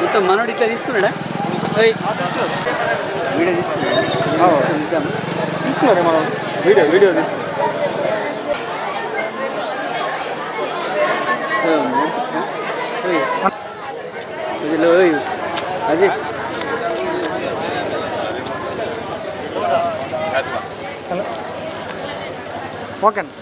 మొత్తం మనోడు ఇట్లా తీసుకున్నాడా? ఓయ్ వీడియో తీసుకున్నాడా? మనం? వీడియో వీడియో తీసుకున్నాం అది. ఓకే అండి.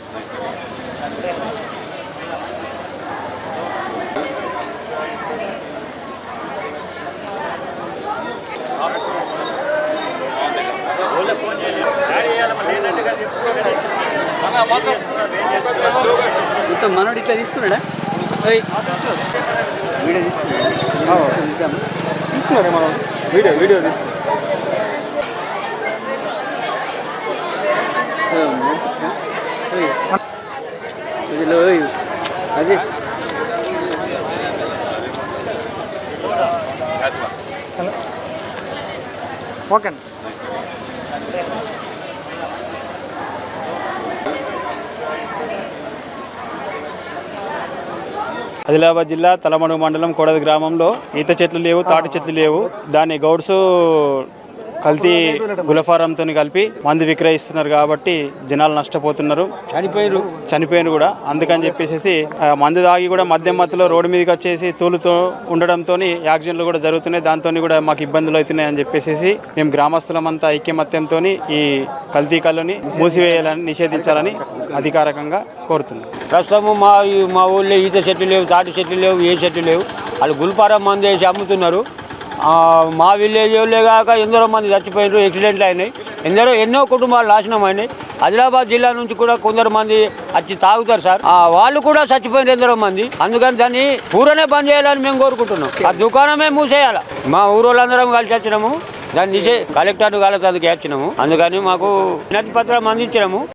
మొత్తం. మనోడు ఇట్లా తీసుకున్నాడా? ఓయ్ వీడియో తీసుకున్నాడా? ఇద్దాం. తీసుకున్నారే మనం. వీడియో వీడియో తీసుకున్నాం అది. ఓకే అండి ఆదిలాబాద్ జిల్లా తలమడుగు మండలం కోడది గ్రామంలో ఈత చెట్లు లేవు తాటి చెట్లు లేవు. దాన్ని గౌడ్సు కల్తీ గులఫారంతో కలిపి మందు విక్రయిస్తున్నారు కాబట్టి జనాలు నష్టపోతున్నారు. చనిపోయారు చనిపోయారు కూడా. అందుకని చెప్పేసి ఆ మందు తాగి కూడా మద్యం మత్తులో రోడ్డు మీదకి వచ్చేసి తూలుతో ఉండడంతో యాక్సిడెంట్లు కూడా జరుగుతున్నాయి. దాంతో కూడా మాకు ఇబ్బందులు అవుతున్నాయి అని చెప్పేసి మేము గ్రామస్తులమంతా ఐక్యమత్యంతో ఈ కల్తీ కళ్ళని మూసివేయాలని నిషేధించాలని అధికారికంగా కోరుతున్నాం. ప్రస్తుతం మా మా ఊళ్ళో ఈత చెట్లు లేవు తాటి చెట్లు లేవు ఏ చెట్లు లేవు. వాళ్ళు గుల్పారం మంది వేసి అమ్ముతున్నారు. మా విలేజ్ వాళ్ళే కాక ఎందరో మంది చచ్చిపోయినారు యాక్సిడెంట్లు అయినాయి. ఎందరో ఎన్నో కుటుంబాలు నాశనం అయినాయి. ఆదిలాబాద్ జిల్లా నుంచి కూడా కొందరు మంది వచ్చి తాగుతారు సార్. వాళ్ళు కూడా చచ్చిపోయిన ఎందరో మంది. అందుకని దాన్ని పూరనే బంద్ చేయాలని మేము కోరుకుంటున్నాం. ఆ దుకాణమే మూసేయాలి. మా ఊరు వాళ్ళందరం కలిసి వచ్చినాము. దాన్ని నిషే కలెక్టర్ కాలకి అందుకే వచ్చినాము అందుకని మాకు వినతి పత్రం అందించినాము.